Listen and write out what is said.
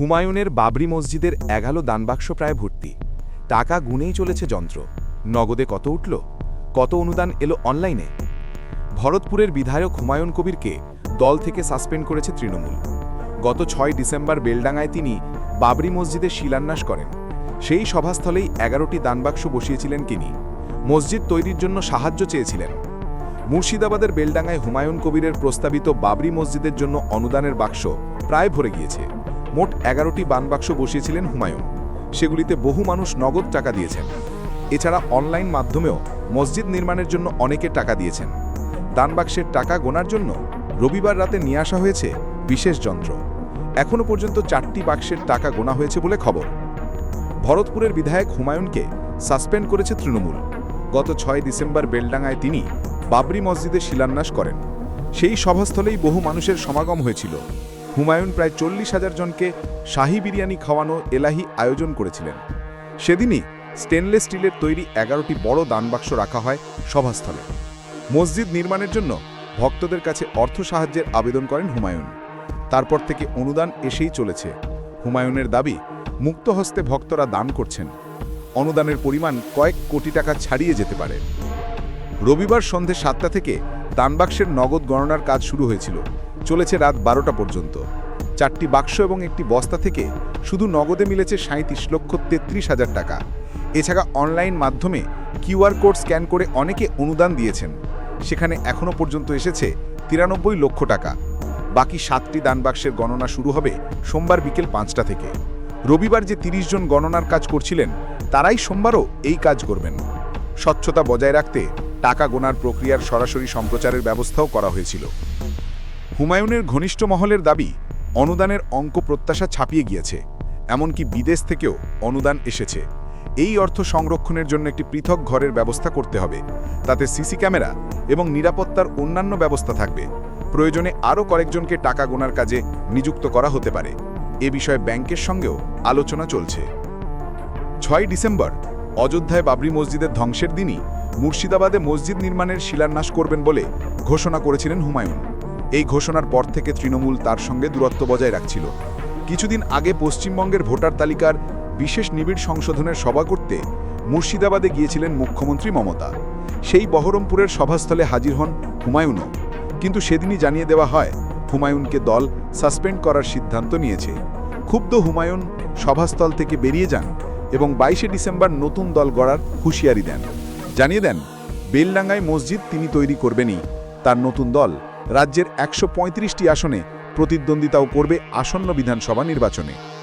হুমায়ুনের বাবরি মসজিদের এগালো দানবাক্স প্রায় ভর্তি। টাকা গুনেই চলেছে যন্ত্র। নগদে কত উঠল? কত অনুদান এলো অনলাইনে? ভরতপুরের বিধায়ক হুমায়ুন কবিরকে দল থেকে সাসপেন্ড করেছে তৃণমূল। গত ছয় ডিসেম্বর বেলডাঙ্গায় তিনি বাবরি মসজিদে শিলান্যাস করেন। সেই সভাস্থলেই এগারোটি দানবাক্স বসিয়েছিলেন তিনি। মসজিদ তৈরির জন্য সাহায্য চেয়েছিলেন। মুর্শিদাবাদের বেলডাঙ্গায় হুমায়ুন কবিরের প্রস্তাবিত বাবরি মসজিদের জন্য অনুদানের বাক্স প্রায় ভরে গিয়েছে। মোট এগারোটি বানবাক্স বসিয়েছিলেন হুমায়ুন। সেগুলিতে বহু মানুষ নগদ টাকা দিয়েছেন। এছাড়া অনলাইন মাধ্যমেও মসজিদ নির্মাণের জন্য অনেকে টাকা দিয়েছেন। দানবাক্সের টাকা গোনার জন্য রবিবার রাতে নিয়ে আসা হয়েছে বিশেষ যন্ত্র। এখনও পর্যন্ত চারটি বাক্সের টাকা গোনা হয়েছে বলে খবর। ভরতপুরের বিধায়ক হুমায়ুনকে সাসপেন্ড করেছে তৃণমূল। গত ছয় ডিসেম্বর বেলডাঙ্গায় তিনি বাবরি মসজিদে শিলান্যাস করেন। সেই সভাস্থলেই বহু মানুষের সমাগম হয়েছিল। হুমায়ুন প্রায় চল্লিশ হাজার জনকে শাহী বিরিয়ানি খাওয়ানো এলাহি আয়োজন করেছিলেন। সেদিনই স্টেনলেস স্টিলের তৈরি এগারোটি বড় দানবাক্স রাখা হয় সভাস্থলে। মসজিদ নির্মাণের জন্য ভক্তদের কাছে অর্থ সাহায্যের আবেদন করেন হুমায়ুন। তারপর থেকে অনুদান এসেই চলেছে। হুমায়ুনের দাবি, মুক্ত হস্তে ভক্তরা দান করছেন। অনুদানের পরিমাণ কয়েক কোটি টাকা ছাড়িয়ে যেতে পারে। রবিবার সন্ধে সাতটা থেকে দানবাক্সের নগদ গণনার কাজ শুরু হয়েছিল। চলেছে রাত বারোটা পর্যন্ত। চারটি বাক্স এবং একটি বস্তা থেকে শুধু নগদে মিলেছে সাঁত্রিশ লক্ষ তেত্রিশ হাজার টাকা। এছাড়া অনলাইন মাধ্যমে কিউআর কোড স্ক্যান করে অনেকে অনুদান দিয়েছেন। সেখানে এখনও পর্যন্ত এসেছে তিরানব্বই লক্ষ টাকা। বাকি সাতটি দানবাক্সের গণনা শুরু হবে সোমবার বিকেল পাঁচটা থেকে। রবিবার যে তিরিশ জন গণনার কাজ করছিলেন, তারাই সোমবারও এই কাজ করবেন। স্বচ্ছতা বজায় রাখতে টাকা গোনার প্রক্রিয়ার সরাসরি সম্প্রচারের ব্যবস্থাও করা হয়েছিল। হুমায়ুনের ঘনিষ্ঠ মহলের দাবি, অনুদানের অঙ্ক প্রত্যাশা ছাপিয়ে গিয়েছে, এমনকি বিদেশ থেকেও অনুদান এসেছে। এই অর্থ সংরক্ষণের জন্য একটি পৃথক ঘরের ব্যবস্থা করতে হবে। তাতে সিসি ক্যামেরা এবং নিরাপত্তার অন্যান্য ব্যবস্থা থাকবে। প্রয়োজনে আরও কয়েকজনকে টাকা গোনার কাজে নিযুক্ত করা হতে পারে। এ বিষয়ে ব্যাংকের সঙ্গেও আলোচনা চলছে। ছয় ডিসেম্বর, অযোধ্যায় বাবরি মসজিদের ধ্বংসের দিনই মুর্শিদাবাদে মসজিদ নির্মাণের শিলান্যাস করবেন বলে ঘোষণা করেছিলেন হুমায়ুন। এই ঘোষণার পর থেকে তৃণমূল তার সঙ্গে দূরত্ব বজায় রাখছিল। কিছুদিন আগে পশ্চিমবঙ্গের ভোটার তালিকার বিশেষ নিবিড় সংশোধনের সভা করতে মুর্শিদাবাদে গিয়েছিলেন মুখ্যমন্ত্রী মমতা। সেই বহরমপুরের সভাস্থলে হাজির হন হুমায়ুনও। কিন্তু সেদিনই জানিয়ে দেওয়া হয়, হুমায়ুনকে দল সাসপেন্ড করার সিদ্ধান্ত নিয়েছে। ক্ষুব্ধ হুমায়ুন সভাস্থল থেকে বেরিয়ে যান এবং বাইশে ডিসেম্বর নতুন দল গড়ার হুঁশিয়ারি দেন। জানিয়ে দেন, বেলডাঙ্গায় মসজিদ তিনি তৈরি করবেনই, তার নতুন দল রাজ্যের একশো আসনে প্রতিদ্বন্দ্বিতাও করবে আসন্ন বিধানসভা নির্বাচনে।